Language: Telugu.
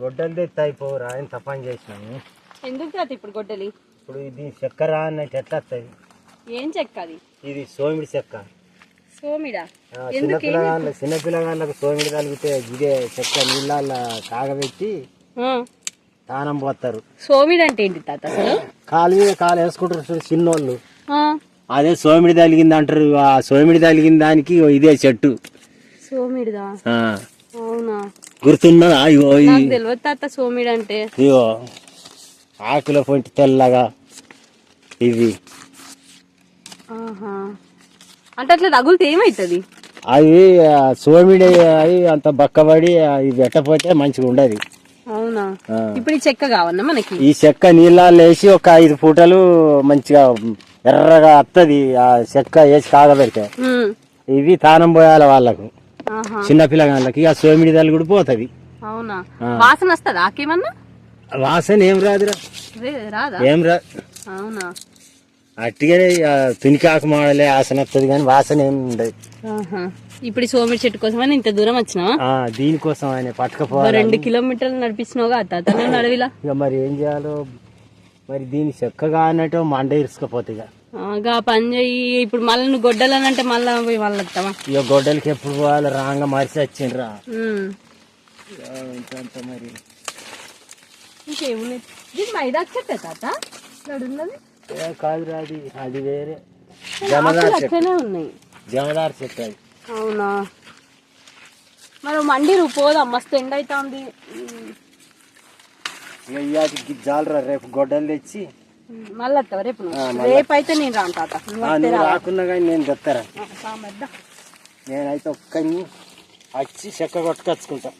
గొడ్డలు తెత్తే అయిపోరా ఎంత పని చేసినాము ఎందుకు తాత ఇప్పుడు గొడ్డలి? ఇప్పుడు ఇది చక్కెర అన్నట్టు ఎట్లా వస్తుంది? ఏం చెక్క అది? ఇది సోమిడి చెక్క. సోమిడా? చిన్నపిల్లగాళ్ళ చిన్నపిల్లగాళ్ళకు సోమిడి తగిలితే ఇదే చెక్క నీళ్ళ కాగబెట్టి తానం పోతారు సోమిడి అంటే ఏంటి తాత అసలు? కాలు మీద కాలు వేసుకుంటారు చిన్నోళ్ళు. అదే సోమిడి తగిలింది అంటారు ఆ సోమిడి తగిలిన దానికి ఇదే చెట్టు. సోమిడిదా? గుర్తున్నదా ఇగో ఈ- నాకు తెలియదు తాత సోమిడి అంటే ఇగో ఆకుల పొంటి తెల్లగా ఇవి. అంటే అట్లా తగులితే ఏమవుతుంది అవి సోమిడి అవి అంత బక్కబడి అవి పెట్టపోతే మంచిగా ఉండదు. అవునా. ఇప్పుడు ఈ చెక్క కావన్నా మనకి? ఈ చెక్క నీళ్ళల్లో వేసి ఒక ఐదు పూటలు మంచిగా ఎర్రగా వస్తుంది ఆ చెక్క వేసి కాగబెడితే. ఇవి తానం పోయాలి వాళ్ళకు. చిన్న పిల్లగాళ్ళకి ఆ సోమిడి తల్లి కూడా పోతుంది. అవునా. వాసన వస్తుంది ఆకేమన్నా? వాసన ఏం రాదురా. రాదా? ఏం రా. అవునా? అట్టిగానే తునికాకు మాడలే వాసన వస్తుంది కానీ వాసన ఏం ఉండదు. ఇప్పుడు సోమిడి చెట్టు కోసమని ఇంత దూరం వచ్చినావా? ఆ, దీనికోసం ఆయన ఓ పట్టుకపోవాలి రెండు కిలోమీటర్లు నడిపించినావుగా తాత నువ్వు అడవిలా ఇక మరి ఏం చేయాలో? మరి దీని చెక్కగా అన్నట్టు మండ ఇరుసుకపోతే ఇక. ఆగా పని చెయ్యి. ఇప్పుడు మళ్ళీ నువ్వు గొడ్డలని అంటే మళ్ళీ పోయి వాళ్ళు వస్తావా? ఇక గొడ్డలకి ఎప్పుడు పోవాలి? రాంగ మరిచి వచ్చిండ్రా. మరి. ఇంకేమున్నాయి ఇది మైదా చెట్టే తాత? కాదురా అది. అది వేరే. జమదార్ చెట్టు. ఉన్నాయి. జమదార్ చెట్టు అది. అవునా? మరి మండి నువ్వు పోదాం. మస్తు ఎండ అవుతుంది ఇక ఇవాటికి జాలరా రేపు గొడ్డలు తెచ్చి. మళ్ళీ వస్తావా రేపు నువ్వు. రేపు అయితే నేను రాను తాత. నువ్వు రాకున్నా కానీ నేను సామెద్దా. నేనైతే ఒక్కని వచ్చి చెక్క కొట్టుకొచ్చుకుంటా.